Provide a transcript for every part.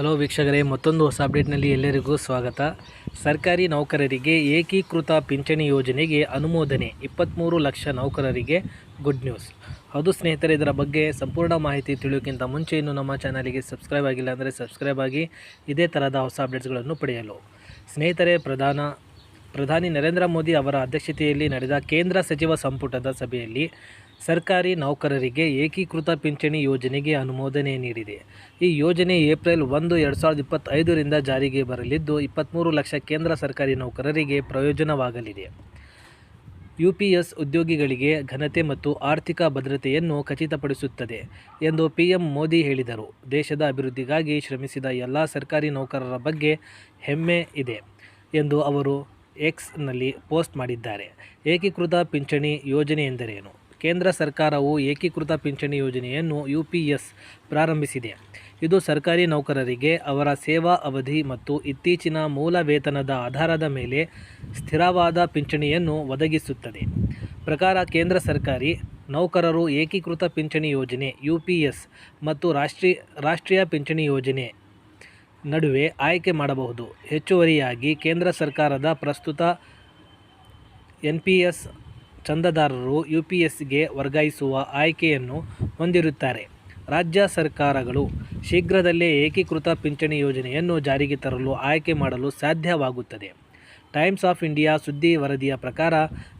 Hello ವೀಕ್ಷಕರೇ, ಮತ್ತೊಂದು ಹೊಸ ಅಪ್ಡೇಟ್ನಲ್ಲಿ ಎಲ್ಲರಿಗೂ ಸ್ವಾಗತ. ಸರ್ಕಾರಿ ನೌಕರರಿಗೆ ಏಕೀಕೃತ ಪಿಂಚಣಿ ಯೋಜನೆಗೆ ಅನುಮೋದನೆ ಇಪ್ಪತ್ತ್ಮೂರು ಲಕ್ಷ ನೌಕರರಿಗೆ ಗುಡ್ ನ್ಯೂಸ್. ಹೌದು ಸ್ನೇಹಿತರೆ, ಇದರ ಬಗ್ಗೆ ಸಂಪೂರ್ಣ ಮಾಹಿತಿ ತಿಳಿಯೋಕ್ಕಿಂತ ಮುಂಚೆ ಇನ್ನು ನಮ್ಮ ಚಾನಲಿಗೆ ಸಬ್ಸ್ಕ್ರೈಬ್ ಆಗಿಲ್ಲ ಅಂದರೆ ಸಬ್ಸ್ಕ್ರೈಬ್ ಆಗಿ, ಇದೇ ಥರದ ಹೊಸ ಅಪ್ಡೇಟ್ಸ್ಗಳನ್ನು ಪಡೆಯಲು. ಸ್ನೇಹಿತರೆ, ಪ್ರಧಾನ ಪ್ರಧಾನಿ ನರೇಂದ್ರ ಮೋದಿ ಅವರ ಅಧ್ಯಕ್ಷತೆಯಲ್ಲಿ ನಡೆದ ಕೇಂದ್ರ ಸಚಿವ ಸಂಪುಟದ ಸಭೆಯಲ್ಲಿ ಸರ್ಕಾರಿ ನೌಕರರಿಗೆ ಏಕೀಕೃತ ಪಿಂಚಣಿ ಯೋಜನೆಗೆ ಅನುಮೋದನೆ ನೀಡಿದೆ. ಈ ಯೋಜನೆ ಏಪ್ರಿಲ್ ಒಂದು, ಎರಡು ಸಾವಿರದ ಇಪ್ಪತ್ತೈದರಿಂದ ಜಾರಿಗೆ ಬರಲಿದ್ದು ಇಪ್ಪತ್ತ್ಮೂರು ಲಕ್ಷ ಕೇಂದ್ರ ಸರ್ಕಾರಿ ನೌಕರರಿಗೆ ಪ್ರಯೋಜನವಾಗಲಿದೆ. ಯು ಪಿ ಎಸ್ ಉದ್ಯೋಗಿಗಳಿಗೆ ಘನತೆ ಮತ್ತು ಆರ್ಥಿಕ ಭದ್ರತೆಯನ್ನು ಖಚಿತಪಡಿಸುತ್ತದೆ ಎಂದು ಪಿ ಎಂ ಮೋದಿ ಹೇಳಿದರು. ದೇಶದ ಅಭಿವೃದ್ಧಿಗಾಗಿ ಶ್ರಮಿಸಿದ ಎಲ್ಲ ಸರ್ಕಾರಿ ನೌಕರರ ಬಗ್ಗೆ ಹೆಮ್ಮೆ ಇದೆ ಎಂದು ಅವರು ಎಕ್ಸ್ನಲ್ಲಿ ಪೋಸ್ಟ್ ಮಾಡಿದ್ದಾರೆ. ಏಕೀಕೃತ ಪಿಂಚಣಿ ಯೋಜನೆ ಎಂದರೇನು? ಕೇಂದ್ರ ಸರ್ಕಾರವು ಏಕೀಕೃತ ಪಿಂಚಣಿ ಯೋಜನೆಯನ್ನು ಯು ಪ್ರಾರಂಭಿಸಿದೆ. ಇದು ಸರ್ಕಾರಿ ನೌಕರರಿಗೆ ಅವರ ಸೇವಾ ಅವಧಿ ಮತ್ತು ಇತ್ತೀಚಿನ ಮೂಲ ವೇತನದ ಆಧಾರದ ಮೇಲೆ ಸ್ಥಿರವಾದ ಪಿಂಚಣಿಯನ್ನು ಒದಗಿಸುತ್ತದೆ. ಪ್ರಕಾರ ಕೇಂದ್ರ ಸರ್ಕಾರಿ ನೌಕರರು ಏಕೀಕೃತ ಪಿಂಚಣಿ ಯೋಜನೆ ಯು ಮತ್ತು ರಾಷ್ಟ್ರೀಯ ರಾಷ್ಟ್ರೀಯ ಪಿಂಚಣಿ ಯೋಜನೆ ನಡುವೆ ಆಯ್ಕೆ ಮಾಡಬಹುದು. ಹೆಚ್ಚುವರಿಯಾಗಿ ಕೇಂದ್ರ ಸರ್ಕಾರದ ಪ್ರಸ್ತುತ ಎನ್ ಪಿ ಎಸ್ ಚಂದಾದಾರರು ಯು ಪಿ ಎಸ್ಗೆ ವರ್ಗಾಯಿಸುವ ಆಯ್ಕೆಯನ್ನು ಹೊಂದಿರುತ್ತಾರೆ. ರಾಜ್ಯ ಸರ್ಕಾರಗಳು ಶೀಘ್ರದಲ್ಲೇ ಏಕೀಕೃತ ಪಿಂಚಣಿ ಯೋಜನೆಯನ್ನು ಜಾರಿಗೆ ತರಲು ಆಯ್ಕೆ ಮಾಡಲು ಸಾಧ್ಯವಾಗುತ್ತದೆ. ಟೈಮ್ಸ್ ಆಫ್ ಇಂಡಿಯಾ ಸುದ್ದಿ ವರದಿಯ ಪ್ರಕಾರ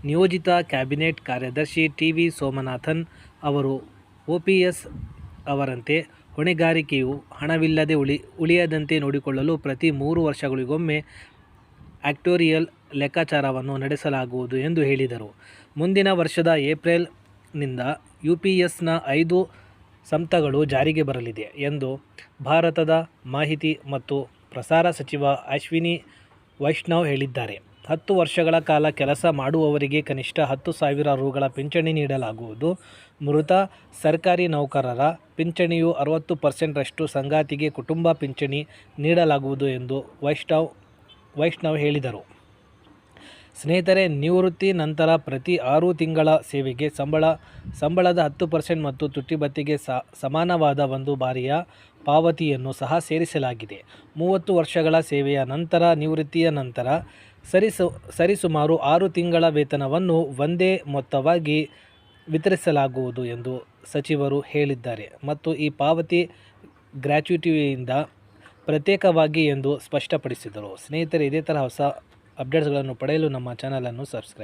ನಿಯೋಜಿತ ಕ್ಯಾಬಿನೆಟ್ ಕಾರ್ಯದರ್ಶಿ ಟಿ ವಿ ಸೋಮನಾಥನ್ ಅವರು ಒ ಪಿ ಎಸ್ ಅವರಂತೆ ಹೊಣೆಗಾರಿಕೆಯು ಹಣವಿಲ್ಲದೆ ಉಳಿ, ಉಳಿಯದಂತೆ ನೋಡಿಕೊಳ್ಳಲು ಪ್ರತಿ ಮೂರು ವರ್ಷಗಳಿಗೊಮ್ಮೆ ಆಕ್ಟೋರಿಯಲ್ ಲೆಕ್ಕಾಚಾರವನ್ನು ನಡೆಸಲಾಗುವುದು ಎಂದು ಹೇಳಿದರು. ಮುಂದಿನ ವರ್ಷದ ಏಪ್ರಿಲ್ನಿಂದ ಯು ಪಿ ಎಸ್ನ ಐದು ಸಂತಗಳು ಜಾರಿಗೆ ಬರಲಿದೆ ಎಂದು ಭಾರತದ ಮಾಹಿತಿ ಮತ್ತು ಪ್ರಸಾರ ಸಚಿವ ಅಶ್ವಿನಿ ವೈಷ್ಣವ್ ಹೇಳಿದ್ದಾರೆ. ಹತ್ತು ವರ್ಷಗಳ ಕಾಲ ಕೆಲಸ ಮಾಡುವವರಿಗೆ ಕನಿಷ್ಠ ಹತ್ತು ಸಾವಿರ ರುಗಳ ಪಿಂಚಣಿ ನೀಡಲಾಗುವುದು. ಮೃತ ಸರ್ಕಾರಿ ನೌಕರರ ಪಿಂಚಣಿಯು ಅರವತ್ತು ಪರ್ಸೆಂಟ್ರಷ್ಟು ಸಂಗಾತಿಗೆ ಕುಟುಂಬ ಪಿಂಚಣಿ ನೀಡಲಾಗುವುದು ಎಂದು ವೈಷ್ಣವ್ ವೈಷ್ಣವ್ ಹೇಳಿದರು. ಸ್ನೇಹಿತರೆ, ನಿವೃತ್ತಿ ನಂತರ ಪ್ರತಿ ಆರು ತಿಂಗಳ ಸೇವೆಗೆ ಸಂಬಳ, ಸಂಬಳದ ಹತ್ತು ಪರ್ಸೆಂಟ್ ಮತ್ತು ತುಟ್ಟಿಬತ್ತಿಗೆ ಸಮಾನವಾದ ಒಂದು ಬಾರಿಯ ಪಾವತಿಯನ್ನು ಸಹ ಸೇರಿಸಲಾಗಿದೆ. ಮೂವತ್ತು ವರ್ಷಗಳ ಸೇವೆಯ ನಂತರ, ನಿವೃತ್ತಿಯ ನಂತರ ಸರಿಸು ಸರಿಸುಮಾರು ಆರು ತಿಂಗಳ ವೇತನವನ್ನು ಒಂದೇ ಮೊತ್ತವಾಗಿ ವಿತರಿಸಲಾಗುವುದು ಎಂದು ಸಚಿವರು ಹೇಳಿದ್ದಾರೆ ಮತ್ತು ಈ ಪಾವತಿ ಗ್ರ್ಯಾಚ್ಯುಟಿಯಿಂದ ಪ್ರತ್ಯೇಕವಾಗಿ ಎಂದು ಸ್ಪಷ್ಟಪಡಿಸಿದರು. ಸ್ನೇಹಿತರೆ, ಇದೇ ಥರ ಹೊಸ ಅಪ್ಡೇಟ್ಸ್ಗಳನ್ನು ಪಡೆಯಲು ನಮ್ಮ ಚಾನಲನ್ನು ಸಬ್ಸ್ಕ್ರೈಬ್